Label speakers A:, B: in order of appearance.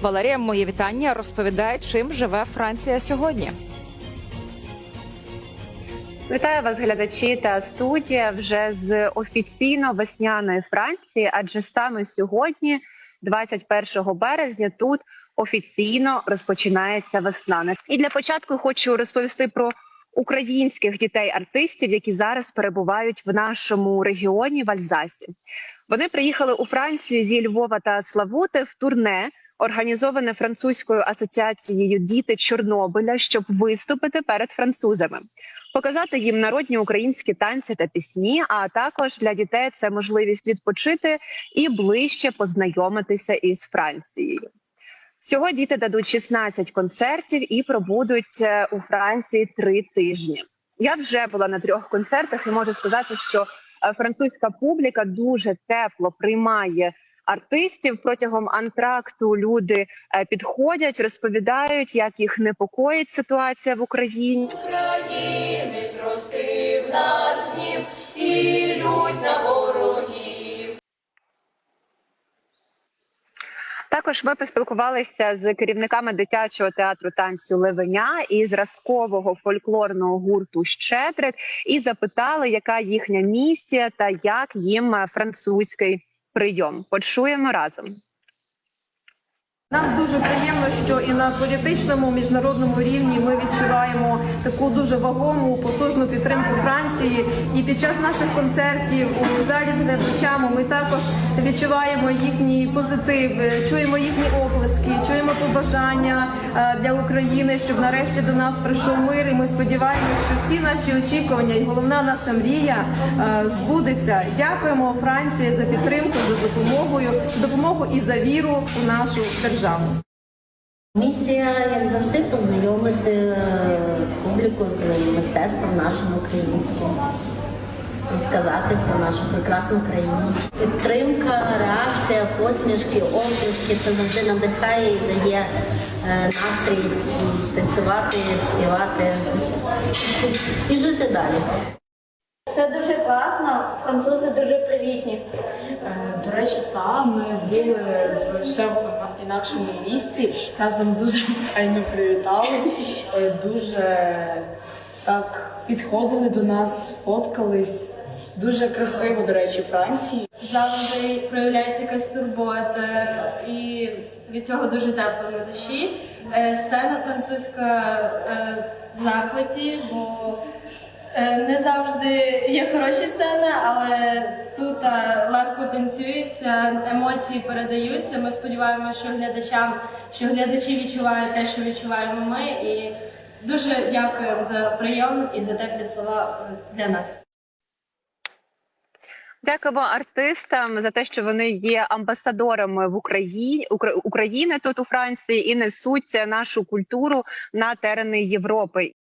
A: Валерія, моє вітання. Розповідає, чим живе Франція сьогодні.
B: Вітаю вас, глядачі та студія вже з офіційно весняної Франції, адже саме сьогодні, 21 березня, тут офіційно розпочинається весна. І для початку хочу розповісти про українських дітей-артистів, які зараз перебувають в нашому регіоні в Альзасі. Вони приїхали у Францію зі Львова та Славути в турне. Організоване французькою асоціацією Діти Чорнобиля, щоб виступити перед французами показати їм народні українські танці та пісні. А також для дітей це можливість відпочити і ближче познайомитися із Францією. Всього діти дадуть 16 концертів і пробудуть е, у Франції три тижні. Я вже була на трьох концертах і можу сказати, що е, французька публіка дуже тепло приймає. Артистів протягом антракту люди е, підходять, розповідають, як їх непокоїть ситуація в Україні.
C: Українець ростив нас днів і лють на ворогів.
B: Також ми поспілкувалися з керівниками дитячого театру танцю Левеня і зразкового фольклорного гурту Щедрик і запитали, яка їхня місія та як їм французький прийом. Почуємо разом.
D: Нам дуже приємно, що і на політичному міжнародному рівні ми відчуваємо таку дуже вагому потужну підтримку Франції. І під час наших концертів у залі з глядачами ми також відчуваємо їхній позитив, чуємо їхні оплески, чуємо побажання е, для України, щоб нарешті до нас прийшов мир. І ми сподіваємося, що всі наші очікування і головна наша мрія е, збудеться. Дякуємо Франції за підтримку, за допомогою, допомогу і за віру у нашу державу.
E: Місія, як завжди, познайомити е, публіку з мистецтвом нашим українським, розказати про нашу прекрасну країну. Підтримка, реакція, посмішки, оплески це завжди надихає і дає е, настрій танцювати, співати і жити далі.
F: Все дуже класно, французи дуже привітні.
G: Е, До речі, та ми були в ще в інакшому місці. Нас там дуже файно привітали. Е, Дуже так підходили до нас, фоткались. Дуже красиво, до речі, Франції.
F: Завжди проявляється якась турбота, і від цього дуже тепло на душі. Е, Сцена французька в захваті, бо не завжди є хороші сцени, але тут е, легко танцюється, емоції передаються. Ми сподіваємося, що глядачам, що глядачі відчувають те, що відчуваємо ми. І дуже дякуємо за прийом і за теплі слова для нас.
B: Дякуємо артистам за те, що вони є амбасадорами в Україні Укра- України тут у Франції і несуть нашу культуру на терени Європи.